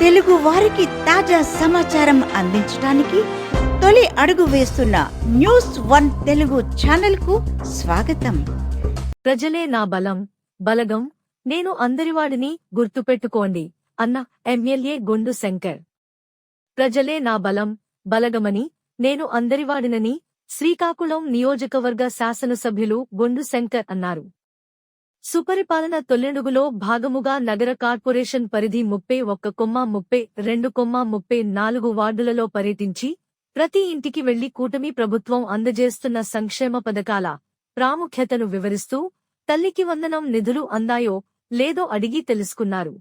తెలుగు వారికి తాజా సమాచారం అందించడానికి తొలి అడుగు వేస్తున్న న్యూస్ వన్ తెలుగు ఛానల్కు స్వాగతం. ప్రజలే నా బలం బలగం నేను అందరివాడిని గుర్తుపెట్టుకోండి అన్న ఎమ్మెల్యే గుండు శంకర్. ప్రజలే నా బలం బలగమని నేను అందరివాడినని శ్రీకాకుళం నియోజకవర్గ శాసనసభ్యులు గుండు శంకర్ అన్నారు. సుపరిపాలన తొల్లెడుగులో భాగముగా నగర కార్పొరేషన్ పరిధి ముప్పై ఒక్క కొమ్మ ముప్పై రెండు కొమ్మ ముప్పై నాలుగు వార్డులలో పర్యటించి ప్రతి ఇంటికి వెళ్ళి కూటమి ప్రభుత్వం అందజేస్తున్న సంక్షేమ పథకాల ప్రాముఖ్యతను వివరిస్తూ తల్లికి వందనం నిధులు అందాయో లేదో అడిగి తెలుసుకున్నారు.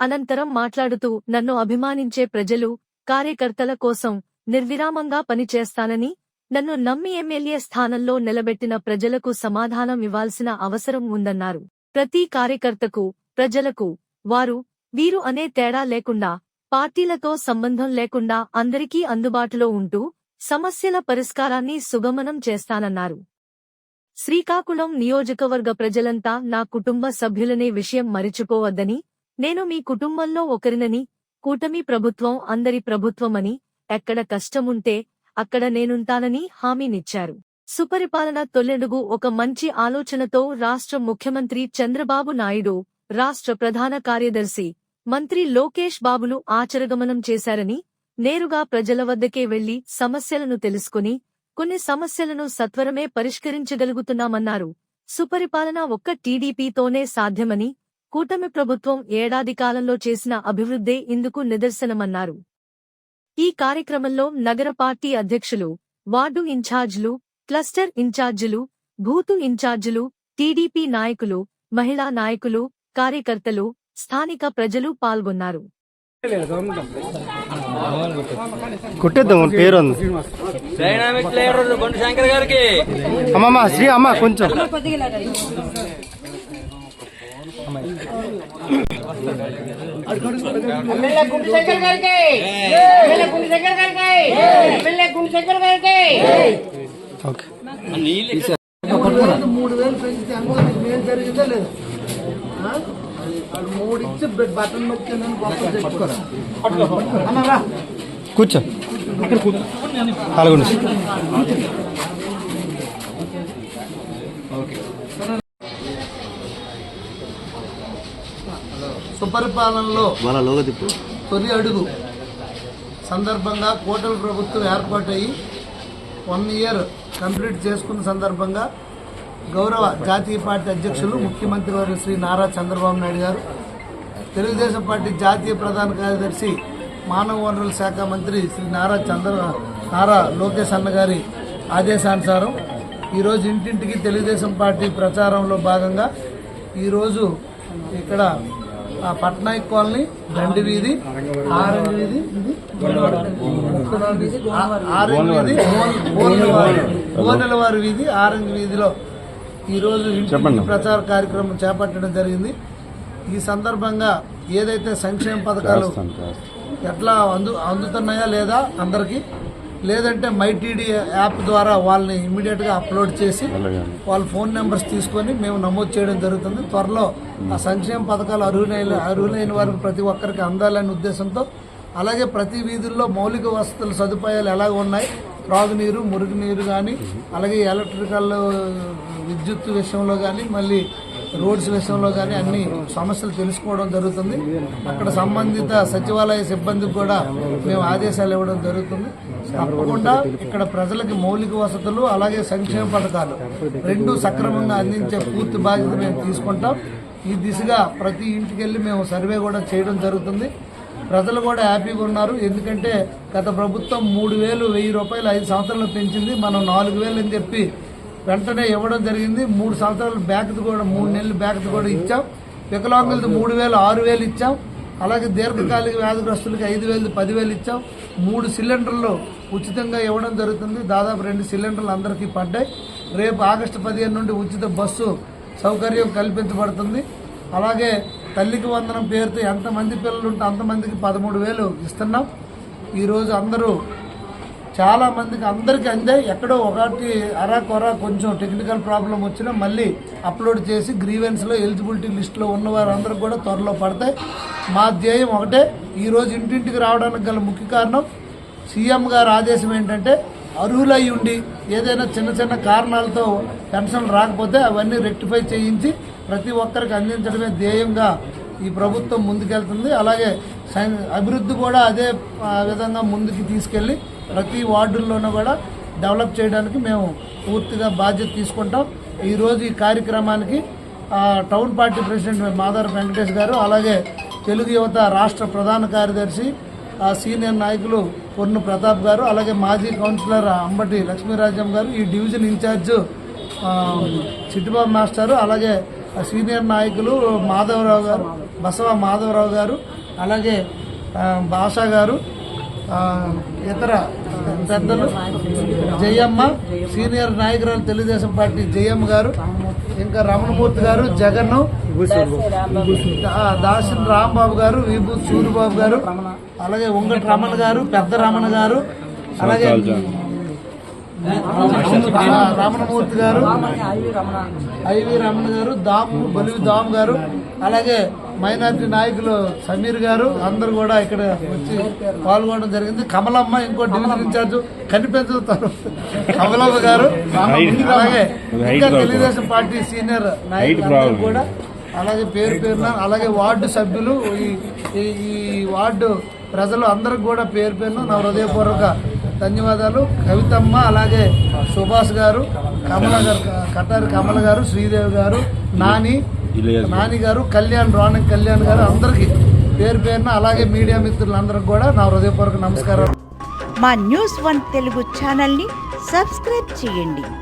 అనంతరం మాట్లాడుతూ నన్ను అభిమానించే ప్రజలు కార్యకర్తల కోసం నిర్విరామంగా పనిచేస్తానని నన్ను నమ్మి ఎమ్మెల్యే స్థానంలో నిలబెట్టిన ప్రజలకు సమాధానం ఇవ్వాల్సిన అవసరం ఉందన్నారు. ప్రతి కార్యకర్తకు ప్రజలకు వారు వీరు అనే తేడా లేకుండా పార్టీలతో సంబంధం లేకుండా అందరికీ అందుబాటులో ఉంటూ సమస్యల పరిష్కారాన్ని సుగమనం చేస్తానన్నారు. శ్రీకాకుళం నియోజకవర్గ ప్రజలంతా నా కుటుంబ సభ్యులనే విషయం మరిచిపోవద్దని నేను మీ కుటుంబంలో ఒకరినని కూటమి ప్రభుత్వం అందరి ప్రభుత్వమని ఎక్కడ కష్టముంటే అక్కడ నేనుంటానని హామీనిచ్చారు. సుపరిపాలన తొల్లెడుగు ఒక మంచి ఆలోచనతో రాష్ట్ర ముఖ్యమంత్రి చంద్రబాబు నాయుడు రాష్ట్ర ప్రధాన కార్యదర్శి మంత్రి లోకేష్ బాబులు ఆచరగమనం చేశారని నేరుగా ప్రజల వద్దకే వెళ్ళి సమస్యలను తెలుసుకుని కొన్ని సమస్యలను సత్వరమే పరిష్కరించగలుగుతున్నామన్నారు. సుపరిపాలన ఒక్క టీడీపీతోనే సాధ్యమని కూటమి ప్రభుత్వం ఏడాది కాలంలో చేసిన అభివృద్ధే ఇందుకు నిదర్శనమన్నారు. ఈ కార్యక్రమంలో నగర పార్టీ అధ్యక్షులు వార్డు ఇన్ఛార్జీలు క్లస్టర్ ఇన్ఛార్జీలు బూతు ఇన్ఛార్జీలు టీడీపీ నాయకులు మహిళా నాయకులు కార్యకర్తలు స్థానిక ప్రజలు పాల్గొన్నారు. కొట్టేద్దాం పేరు డైనామిక్ కొండ శంకర్ గారికి. అమ్మమ్మ శ్రీ అమ్మ కొంచెం. ఎమ్మెల్యే గుండెశేఖర్ గారికి. ఎమ్మెల్యే గుండెశేఖర్ గారికి. ఎమ్మెల్యే గుండెశేఖర్ గారికి. ఓకే. మూడు వేలు పెంచితే అందులో నీకు మేలు జరిగిందా లేదు ఆ? వాడు మూడు ఇచ్చి బె- బటన్ నొక్కి నేను గొప్ప తెచ్చుకోరా అమ్మరా కూర్చో సుపరిపాలనలో తొలి అడుగు. సందర్భంగా కోటల ప్రభుత్వం ఏర్పాటయ్యి వన్ ఇయర్ కంప్లీట్ చేసుకున్న సందర్భంగా గౌరవ జాతీయ పార్టీ అధ్యక్షులు ముఖ్యమంత్రి వారు శ్రీ నారా చంద్రబాబు నాయుడు గారు తెలుగుదేశం పార్టీ జాతీయ ప్రధాన కార్యదర్శి మానవ వనరుల శాఖ మంత్రి శ్రీ నారా చంద్ర నారా లోకేష్ అన్న గారి ఆదేశానుసారం ఈరోజు ఇంటింటికి తెలుగుదేశం పార్టీ ప్రచారంలో భాగంగా ఈరోజు ఇక్కడ పట్నాయక్ కాలనీ దండి వీధి ఆరెంజ్ వీధి ఆరెంజ్ వీధి గోనెల వారి వీధి. ఆరెంజ్ వీధిలో ఈరోజు ప్రచార కార్యక్రమం చేపట్టడం జరిగింది. ఈ సందర్భంగా ఏదైతే సంక్షేమ పథకాలు ఎట్లా అందు అందుతున్నాయా లేదా అందరికీ? లేదంటే మైటీడీ యాప్ ద్వారా వాళ్ళని ఇమ్మీడియట్గా అప్లోడ్ చేసి వాళ్ళ ఫోన్ నెంబర్స్ తీసుకొని మేము నమోదు చేయడం జరుగుతుంది. త్వరలో ఆ సంక్షేమ పథకాలు అర్హులైన అర్హులైన వారికి ప్రతి ఒక్కరికి అందాలనే ఉద్దేశంతో అలాగే ప్రతి వీధుల్లో మౌలిక వసతుల సదుపాయాలు ఎలా ఉన్నాయి? త్రాగునీరు మురుగునీరు కానీ అలాగే ఎలక్ట్రికల్ విద్యుత్ విషయంలో కానీ మళ్ళీ రోడ్స్ విషయంలో కానీ అన్ని సమస్యలు తెలుసుకోవడం జరుగుతుంది. అక్కడ సంబంధిత సచివాలయ సిబ్బందికి కూడా మేము ఆదేశాలు ఇవ్వడం జరుగుతుంది. తప్పకుండా ఇక్కడ ప్రజలకి మౌలిక వసతులు అలాగే సంక్షేమ పథకాలు రెండు సక్రమంగా అందించే పూర్తి బాధ్యత మేము తీసుకుంటాం. ఈ దిశగా ప్రతి ఇంటికి వెళ్ళి మేము సర్వే కూడా చేయడం జరుగుతుంది. ప్రజలు కూడా హ్యాపీగా ఉన్నారు. ఎందుకంటే గత ప్రభుత్వం మూడు వేలు వెయ్యి రూపాయలు ఐదు సంవత్సరాలు పెంచింది. మనం నాలుగు వేలు అని చెప్పి వెంటనే ఇవ్వడం జరిగింది. మూడు సంవత్సరాలు బ్యాక్ది కూడా మూడు నెలలు బ్యాక్ది కూడా ఇచ్చాం. వికలాంగులది మూడు వేలు ఆరు వేలు ఇచ్చాం. అలాగే దీర్ఘకాలిక వ్యాధిగ్రస్తులకి ఐదు వేలు పదివేలు ఇచ్చాం. మూడు సిలిండర్లు ఉచితంగా ఇవ్వడం జరుగుతుంది. దాదాపు రెండు సిలిండర్లు అందరికీ పడ్డాయి. రేపు ఆగస్టు పదిహేను నుండి ఉచిత బస్సు సౌకర్యం కల్పించబడుతుంది. అలాగే తల్లికి వందనం పేరుతో ఎంతమంది పిల్లలు ఉంటే అంతమందికి పదమూడు వేలు ఇస్తున్నాం. ఈరోజు అందరూ చాలా మందికి అందరికీ అందే ఎక్కడో ఒకటి అరాకొరా కొంచెం టెక్నికల్ ప్రాబ్లం వచ్చినా మళ్ళీ అప్లోడ్ చేసి గ్రీవెన్స్లో ఎలిజిబిలిటీ లిస్ట్లో ఉన్న వారందరూ కూడా త్వరలో పడతాయి. మా ధ్యేయం ఒకటే ఈరోజు ఇంటింటికి రావడానికి గల ముఖ్య కారణం సీఎం గారి ఆదేశం ఏంటంటే అర్హులై ఉండి ఏదైనా చిన్న చిన్న కారణాలతో పెన్షన్ రాకపోతే అవన్నీ రెక్టిఫై చేయించి ప్రతి ఒక్కరికి అందించడమే ధ్యేయంగా ఈ ప్రభుత్వం ముందుకెళ్తుంది. అలాగే సై- అభివృద్ధి కూడా అదే విధంగా ముందుకు తీసుకెళ్ళి ప్రతి వార్డుల్లోనూ కూడా డెవలప్ చేయడానికి మేము పూర్తిగా బాధ్యత తీసుకుంటాం. ఈరోజు ఈ కార్యక్రమానికి town party president Madara Venkatesh garu అలాగే తెలుగు యువత రాష్ట్ర ప్రధాన కార్యదర్శి సీనియర్ నాయకులు పొన్ను ప్రతాప్ గారు అలాగే మాజీ కౌన్సిలర్ అంబటి లక్ష్మీరాజం గారు ఈ డివిజన్ ఇన్ఛార్జ్ చిట్టుబాబు మాస్టారు అలాగే సీనియర్ నాయకులు మాధవరావు గారు బసవ మాధవరావు గారు అలాగే భాషా గారు ఇతర పెద్దలు జయమ్మ సీనియర్ నాయకురాలు తెలుగుదేశం పార్టీ జయమ్మ గారు ఇంకా రమణమూర్తి గారు జగన్ దాసిన రాంబాబు గారు విభూత్ సూరిబాబు గారు అలాగే ఉంగటి రమణ గారు పెద్ద రమణ గారు అలాగే రామణమూర్తి గారు ఐవి రమణ గారు దాము బలివి దాము గారు అలాగే మైనార్టీ నాయకులు సమీర్ గారు అందరు కూడా ఇక్కడ వచ్చి పాల్గొనడం జరిగింది. కమలమ్మ ఇంకో డివిజన్ ఇన్ఛార్జ్ కనిపించుతారు కమలమ్మ గారు అలాగే ఇంకా తెలుగుదేశం పార్టీ సీనియర్ నాయకులు కూడా అలాగే పేరు పేరున అలాగే వార్డు సభ్యులు ఈ- ఈ- ఈ వార్డు ప్రజలు అందరికి కూడా పేరు పేరున నా హృదయపూర్వక ధన్యవాదాలు. కవితమ్మ అలాగే సుభాష్ గారు కమల గారు కటారి కమల గారు శ్రీదేవి గారు నాని నాని గారు కళ్యాణ్ రాణి కళ్యాణ్ గారు అందరికీ పేరు పేరున అలాగే మీడియా మిత్రులందరికీ కూడా నా హృదయపూర్వక నమస్కారం మా న్యూస్ వన్ తెలుగు ఛానల్ని సబ్స్క్రైబ్ చేయండి.